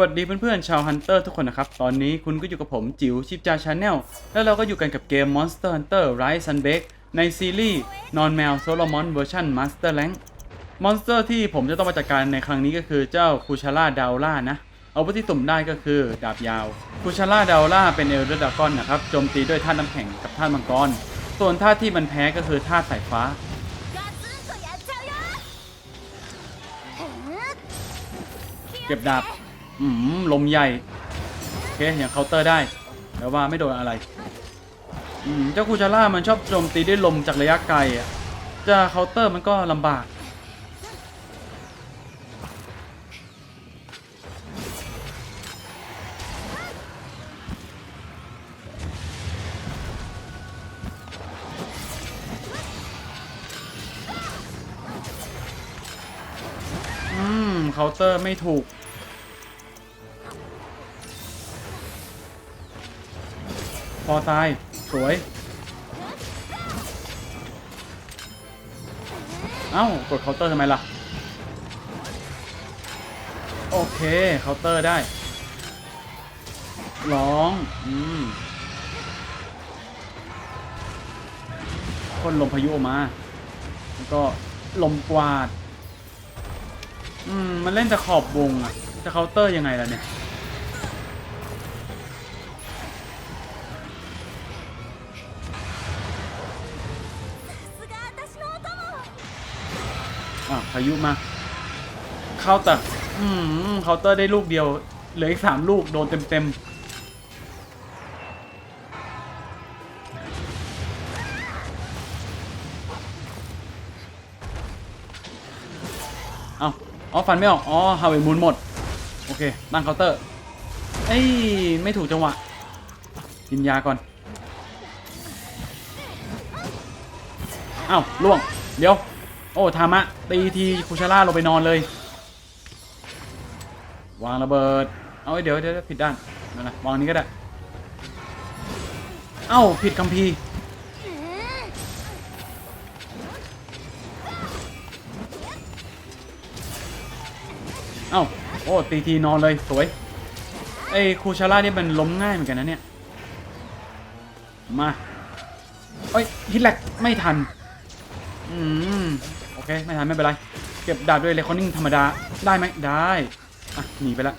วัสดีเพื่อนๆชาวฮันเตอร์ทุกคนนะครับ ตอนนี้คุณก็อยู่กับผมจิ๋วชิปจาชาแนลแล้วเราก็อยู่กันกับเกม Monster Hunter Rise Sunbreak ในซีรีส์นอนแมวโซโลมอนเวอร์ชัน Master Rank มอนสเตอร์ที่ผมจะต้องมาจัดการในครั้งนี้ก็คือเจ้าคูชาร่าดาวล่านะเอาวุธที่ตุ่มได้ก็คือดาบยาวคูชาร่าดาวล่าเป็นเอลเดอร์ดากอนนะครับโจมตีด้วยท่าน้ำแข็งกับท่านมังกร ส่วนท่าที่มันแพ้ก็คือท่าสายฟ้าเก็บดาบ อืมลมใหญ่โอเคอย่างเคาน์เตอร์ได้แต่ว่าไม่โดนอะไรอืมเจ้าคูชาร่ามันชอบโจมตีด้วยลมจากระยะไกลอะจะเคาน์เตอร์มันก็ลำบากเคาน์เตอร์ไม่ถูก พอตาย สวย เอ้า กดเคาน์เตอร์ทำไมล่ะ โอเค เคาน์เตอร์ได้ ร้อง อืมพ่นลมพายุออกมา แล้วก็ลมกวาด อืม มันเล่นจะขอบวงอะจะเคาน์เตอร์ยังไงล่ะเนี่ย อะพายุมาเข้าแต่อืมเคาน์เตอร์ได้ลูกเดียว เหลืออีกสามลูกโดนเต็มเต็มเอาอ๋อฟันไม่ออก อ๋อฮาวิมูนหมด โอเค ตั้งเคาน์เตอร์ เอ้ย ไม่ถูกจังหวะ กินยาก่อนเอ้าล่วง เดี๋ยว โอ้ทามะตีทีคุชาร่าลงไปนอนเลย วางระเบิด เอาไว้เดี๋ยวเดี๋ยวผิดด้านนั่นนะวางนี้ก็ได้ เอ้าผิดคัมภีร์เอ้าโอ้ตีทีนอนเลยสวยไอ้คูชาร่านี่มันล้มง่ายเหมือนกันนะเนี่ย มาเอ้ยฮิตแลกไม่ทัน อืม เคไม่ทันไม่เป็นไร เก็บดาบด้วยเลคอนนิ่งธรรมดาได้ไหมได้อะหนีไปละ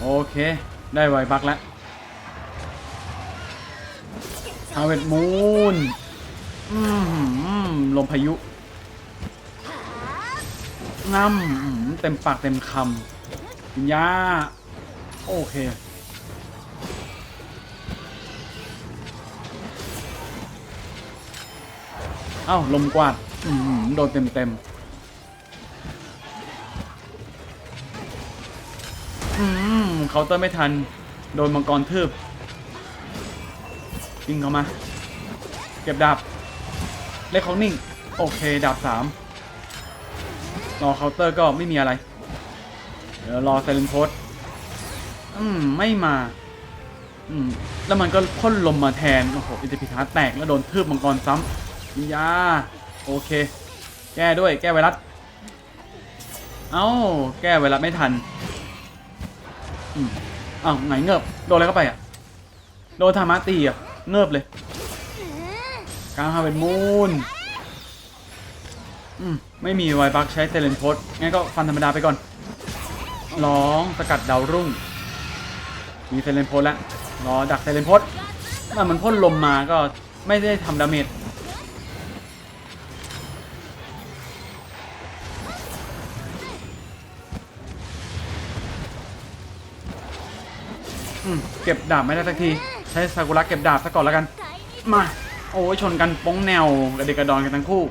โอเค ได้ไวบักแล้วฮาเวดมูนลมพายุง่ำอืมเต็มปากเต็มคำยาโอเค อ้าลมกวาดอืมโดนเต็มเต็มๆอืมเคาน์เตอร์ไม่ทัน โดนมังกรทืบยิงเข้ามา เก็บดาบเล็กของนิ่ง โอเค ดาบสามรอเคาน์เตอร์ก็ไม่มีอะไร เดี๋ยวรอไซเลนโพสอืม ไม่มา อืม แล้วมันก็พ่นลมมาแทน โอ้โห อินเตอร์พิทาแตกแล้วโดนทืบมังกรซ้ำ ยา โอเค แก้ด้วย แก้ไวรัส เอ้า แก้ไวรัสไม่ทันอืมอ้าวไงเงือบโดนอะไรเข้าไปอะ โดนธรรมะตีอะ เงือบเลยกลางฮาเป็นมูนอืม ไม่มีไวบักใช้เซเลนโพสงั้นก็ฟันธรรมดาไปก่อน ร้องสกัดดาวรุ่ง มีเซเลนโพสแล้ว รอดักเซเลนโพสมันมันพ่นลมมาก็ไม่ได้ทำดาเมจ เก็บดาบไม่ได้สักที ใช้ซากุระเก็บดาบซะก่อนแล้วกัน มา โอ้ยชนกันป้องแนวกระเดกกระดอนกันทั้งคู่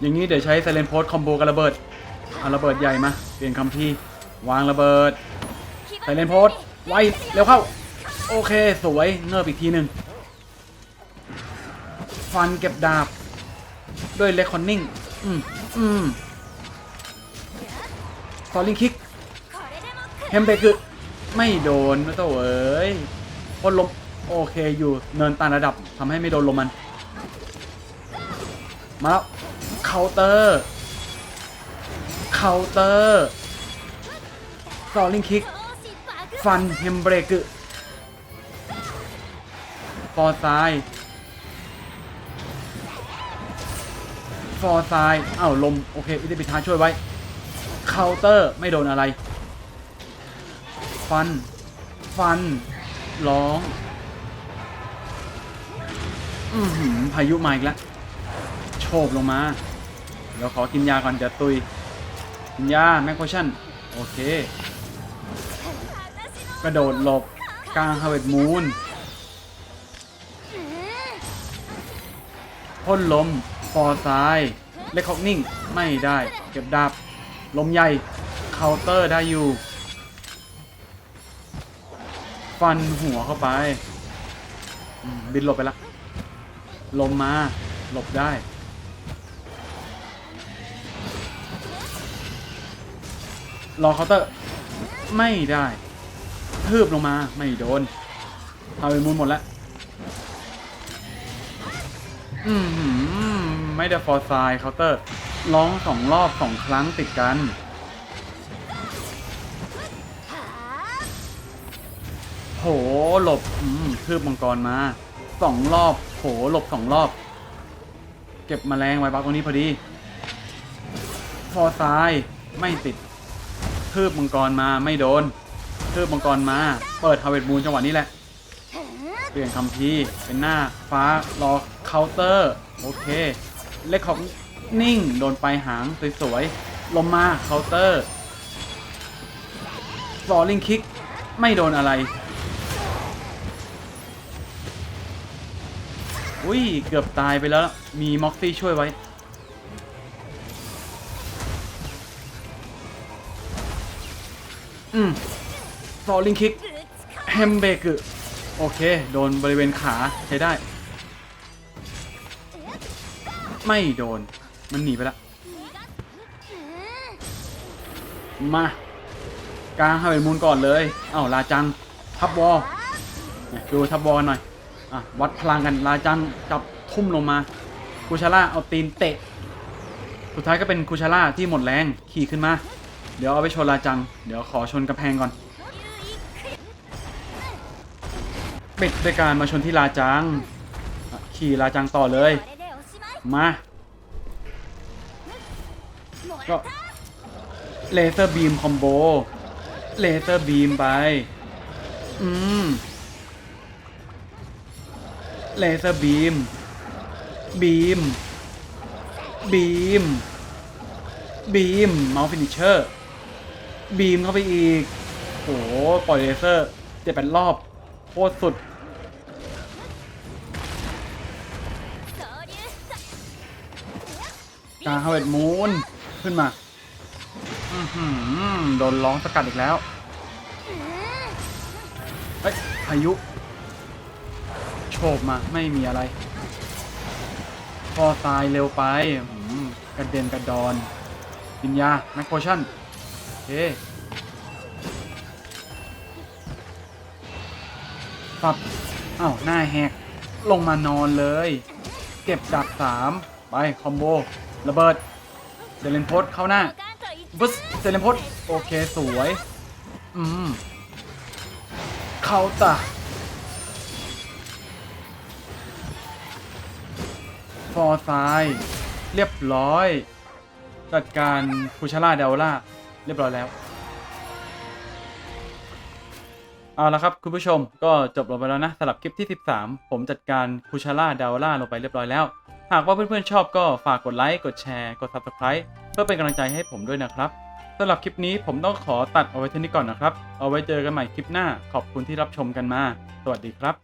อย่างนี้เดี๋ยวใช้ไซเรนโพสคอมโบกับระเบิดเอาระเบิดใหญ่มา เปลี่ยนคำพีวางระเบิดไซเรนโพสไวเร็วเข้า โอเคสวยเนิบอีกทีหนึ่งฟันเก็บดาบ ด้วยเลคคอนนิ่งอืมอืมฟอลลิ่งคิกเฮมเบกือ ไม่โดนไม่ต้องเอ้ยพ่นลมโอเคอยู่เนินต่างระดับทำให้ไม่โดนลมมัน มาแล้วเคาน์เตอร์เคาน์เตอร์ตอลิงคิก ฟันเฮมเบรกฟอร์ซายฟอร์ซายอ้าวลม โอเคอิติปิทาช่วยไว้เคาน์เตอร์ไม่โดนอะไร ฟัน ฟัน ร้อง อือหือพายุมาอีกแล้ว โฉบลงมา เดี๋ยวขอกินยาก่อนจะตุย กินยาแมคโคชั่น โอเค กระโดดหลบ กลางฮาเวดมูนพ่นลมฟอร์ซ้าย เล็กคอกนิ่ง ไม่ได้ เก็บดาบ ลมใหญ่ เคาน์เตอร์ได้อยู่ ฟันหัวเข้าไป บินหลบไปละ ลมมา หลบได้ รอเคาน์เตอร์ ไม่ได้ทืบลงมา ไม่โดน เอาไปมูลหมดแล้ว อืมหืมไม่ได้ฟอร์ไซเคาน์เตอร์ ร้องสองรอบสองครั้งติดกัน หหลบอืมทืบมังกรมาสองรอบโหหลบสองรอบ เก็บมแมลงไว้บักตรงนี้พอดีฟอร์ไซไม่ติดทืบมังกรมาไม่โดนทืบมังกรมา เปิดฮาเวดมูนจังหวะนี้แหละ เปลี่ยนคำพีเป็นหน้าฟ้ารอเคาน์เตอร์ โอเค เล็กของนิ่งโดนไปหางสวยๆลมมาเคาน์เตอร์ฟอลลิงคิกไม่โดนอะไร อุ้ย เกือบตายไปแล้ว มีม็อกซี่ช่วยไว้ อืมฟอลลิงคิกแฮมเบกโอเค โดนบริเวณขาใช้ได้ ไม่โดน มันหนีไปล้วมากลางฮาเวมูลก่อนเลย เอ้าลาจัง ทับวอลดูทับวอลหน่อย วัดพลังกันลาจันจับทุ่มลงมาคูชาร่าเอาตีนเตะ สุดท้ายก็เป็นคูชาร่าที่หมดแรงขี่ขึ้นมา เดี๋ยวเอาไปชนลาจัง เดี๋ยวขอชนกระแพงก่อนปิดด้วยการมาชนที่ลาจัง ขี่ลาจังต่อเลย มา ก็เลเซอร์บีมคอมโบ เลเซอร์บีมไป อืม เลเซอร์บีม บีม บีม บีมเมาส์ฟินิเชอร์ บีมเข้าไปอีก โหปล่อยเลเซอร์เจ็ดแปดรอบ โคตรสุดกาฮาวเวิร์ดมูนขึ้นมา โดนร้องสกัดอีกแล้ว เฮ้ยพายุ โฉบมาไม่มีอะไรพอตายเร็วไปกระเด็นกระดอนกินยาแมกโพชั่นเคปับเอา้าหน้าแหกลงมานอนเลย เก็บดักสามไป คอมโบ ระเบิดเซเลนพดเข้าหน้าบึสเซเลนพดโอเค สวย อืม เข้าตา ฟอร์ไซด์เรียบร้อย จัดการคูชาร่าเดลล่า เรียบร้อยแล้ว เอาละครับคุณผู้ชมก็จบลงไปแล้วนะสำหรับคลิปที่ 13 ผมจัดการคูชาร่าเดลล่าลงไปเรียบร้อยแล้ว หากว่าเพื่อนๆชอบก็ฝากกดไลค์กดแชร์กด Subscribe เพื่อเป็นกำลังใจให้ผมด้วยนะครับสำหรับคลิปนี้ผมต้องขอตัดเอาไว้เท่านี้ก่อนนะครับ เอาไว้เจอกันใหม่คลิปหน้า ขอบคุณที่รับชมกันมา สวัสดีครับ